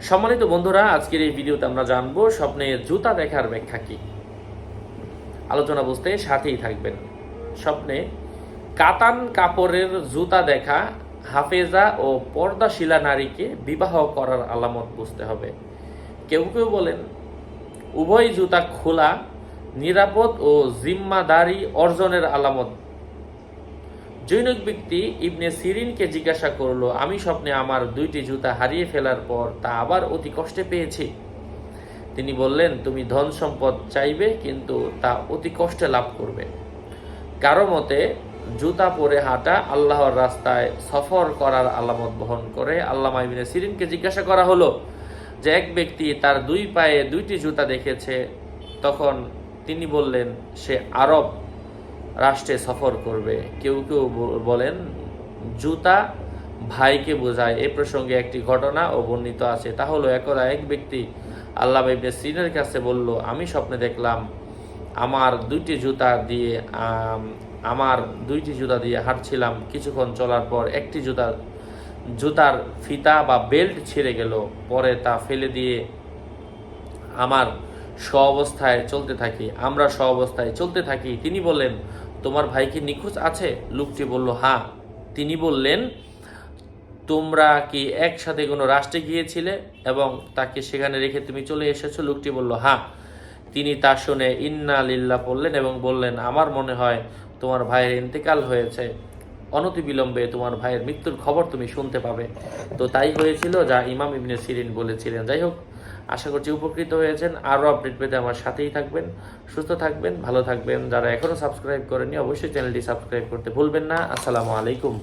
সম্মানিত বন্ধুরা, আজকের এই ভিডিওতে আমরা জানব স্বপ্নে জুতা দেখার ব্যাখ্যা কি। আলোচনা বুঝতে সাথেই থাকবেন। স্বপ্নে কাতান কাপড়ের জুতা দেখা হাফেজা ও পর্দাশীলা নারীকে বিবাহ করার আলামত বুঝতে হবে। কেউ কেউ বলেন, উভয় জুতা খোলা, নিরাপদ ও জিম্মাদারি অর্জনের আলামত জৈনিক ব্যক্তি ইবনে সিরিনকে জিজ্ঞাসা করল, আমি স্বপ্নে আমার দুইটি জুতা হারিয়ে ফেলার পর তা আবার অতি কষ্টে পেয়েছি? তিনি বললেন, তুমি ধন সম্পদ চাইবে, কিন্তু তা অতি কষ্টে লাভ করবে। কারও মতে, জুতা পরে হাঁটা আল্লাহর রাস্তায় সফর করার আলামত বহন করে। আল্লামা ইবনে সিরিনকে জিজ্ঞাসা করা হলো যে, এক ব্যক্তি তার দুই পায়ে দুইটি জুতা দেখেছে, তখন তিনি বললেন, সে আরব রাষ্ট্রে সফর করবে। কেউ কেউ বলেন, জুতা ভাইকে বোঝায়, এ প্রসঙ্গে একটি ঘটনা ও বর্ণিত আছে। তা হলো একদা এক ব্যক্তি আল্লাহ ইবনে সিনের কাছে বলল, আমি স্বপ্নে দেখলাম আমার দুইটি জুতা দিয়ে আমার দুইটি জুতা দিয়ে হাঁটছিলাম। কিছুক্ষণ চলার পর একটি জুতা, জুতার ফিতা বা বেল্ট ছিঁড়ে গেল। পরে তা ফেলে দিয়ে আমার অবস্থায় চলতে থাকি, আমরা স্ব অবস্থায় চলতে থাকি, তিনি বললেন, তোমার ভাই কি নিখোঁজ আছে? লোকটি বলল হ্যাঁ তিনি বললেন, তোমরা কি একসাথে কোনো রাষ্ট্রে গিয়েছিলে এবং তাকে সেখানে রেখে তুমি চলে এসেছ? লোকটি বলল হ্যাঁ তিনি তা শুনে, ইন্না লিল্লা পড়লেন এবং বললেন, আমার মনে হয় তোমার ভাইয়ের ইন্তেকাল হয়েছে। অনতিবিলম্বে তোমার ভাইয়ের মৃত্যুর খবর তুমি শুনতে পাবে। তো তাই হয়েছিল যা ইমাম ইবনে সিরিন বলেছিলেন। যাই হোক, আশা করছি উপকৃত হয়েছেন। আরও আপডেট পেতে আমার সাথেই থাকবেন, সুস্থ থাকবেন, ভালো থাকবেন। যারা এখনও সাবস্ক্রাইব করেনি অবশ্যই চ্যানেলটি সাবস্ক্রাইব করতে ভুলবেন না। আসসালামু আলাইকুম।